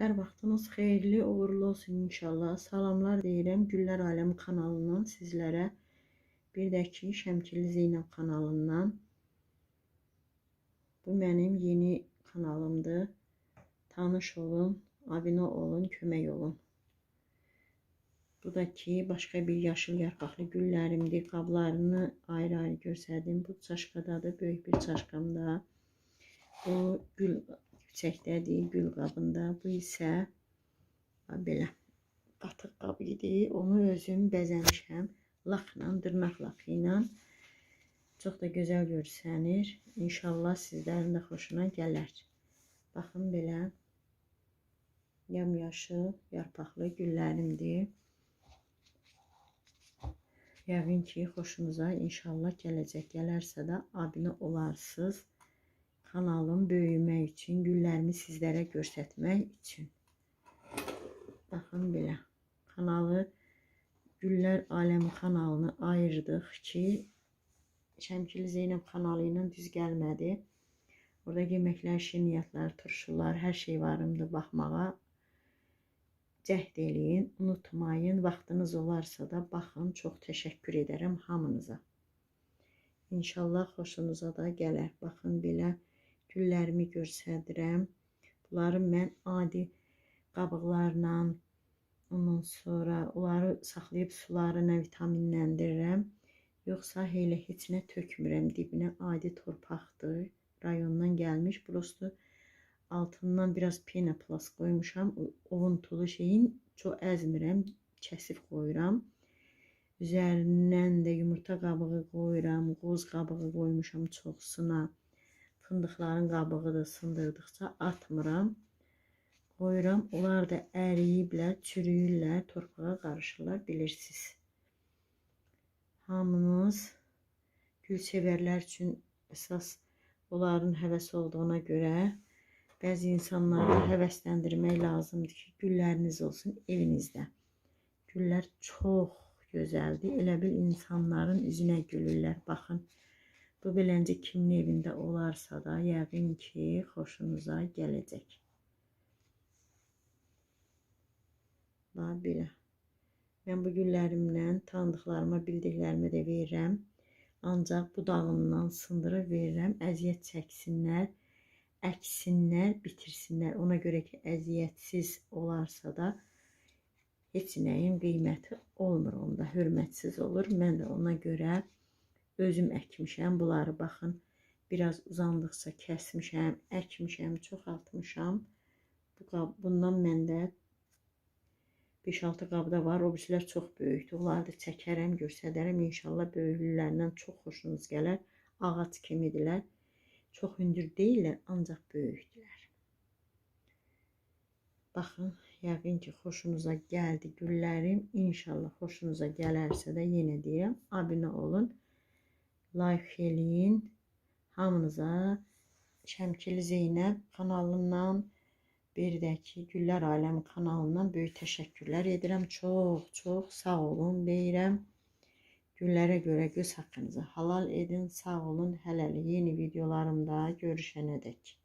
Hər vaxtınız xeyirli, uğurlu olsun inşallah. Salamlar deyirəm Güllər Aləmi kanalından sizlərə. Bir də ki, Şəmkirli Zeynəb kanalından. Bu mənim yeni kanalımdır. Tanış olun, abunə olun, kömək olun. Bu da ki, başqa bir yaşıl yarpaqlı güllərimdir. Qablarını ayrı-ayrı göstərdim. Bu çaşqadadır, böyük bir çaşqamda. Bu gül çiçəkdədir, gül qabında. Bu isə belə qatıq qabı idi. Onu özüm bəzəmişəm. Laxla, dırnaq laxı ilə. Çox da gözəl görsənir. İnşallah sizlərin də xoşuna gələr. Baxın belə yamyaşıl yarpaqlı güllərimdir. Yəqin ki, xoşunuza inşallah gələcək. Gələrsə də abunə olarsınız. Kanalım böyümək üçün, güllərimi sizlərə göstərmək üçün. Baxın belə. Kanalı Güllər Aləmi kanalını ayırdıq ki, Şəmkirli Zeynəb kanalı ilə düz gəlmədi. Orada yeməklər, şirniyyatlar, turşular, hər şey varımdı baxmağa. Cəhd eləyin, unutmayın. Vaxtınız olarsa da baxın. Çox təşəkkür edərəm hamınıza. İnşallah xoşunuza da gələr. Baxın belə güllərimi göstərirəm. Bunları mən adi qabıqlarla, ondan sonra onları saxlayıb sularına vitaminləndirirəm. Yoxsa elə heç nə tökmürəm. Dibinə adi torpaqdır. Rayondan gəlmiş. Prosto altından biraz penoplast qoymuşam. Ovuntulu şeyin çox əzmirəm. Kəsib qoyuram. Üzərindən də yumurta qabığı qoyuram. Qoz qabığı qoymuşam çoxsuna. Fındıqların qabığı da sındırdıqca atmıram. Qoyuram. Onlar da əriyiblər, çürüyürlər, torpağa qarışırlar, bilirsiniz. Hamınız gül sevərlər üçün əsas onların həvəsi olduğuna görə bəzi insanları həvəsləndirmək lazımdır ki, gülləriniz olsun evinizdə. Güllər çox gözəldir. Elə bil insanların üzünə gülürlər. Baxın, bu beləncə kimin evində olarsa da, yəqin ki, xoşunuza gələcək. Bax belə. Mən bu güllərimlə tanıdıqlarıma, bildiklərimə də verirəm. Ancaq budağından sındırıb verirəm. Əziyyət çəksinlər, əksinlər, bitirsinlər. Ona görə ki, əziyyətsiz olarsa da heç nəyin qiyməti olmur onda, hörmətsiz olur. Mən də ona görə özüm əkmişəm. Bunları baxın, biraz uzandıqca kəsmişəm, əkmişəm, çoxaltmışam. Bu bundan məndə 5-6 qabda var. O birisilər çox böyükdür. Onları da çəkərəm, göstərərəm. İnşallah böyüklülərindən çox xoşunuz gələr. Ağac kimidirlər. Çox hündür deyillər, ancaq böyükdülər. Baxın, yəqin ki, xoşunuza gəldi güllərim. İnşallah xoşunuza gələrsə də yenə deyirəm, abunə olun. Like eləyin. Hamınıza Şəmkili Zeynəb kanalından bir də ki, Güllər Aləmi kanalından böyük təşəkkürlər edirəm. Çox, çox sağ olun deyirəm. Güllərə görə göz haqqınızı halal edin. Sağ olun. Hələlik yeni videolarımda görüşənədək.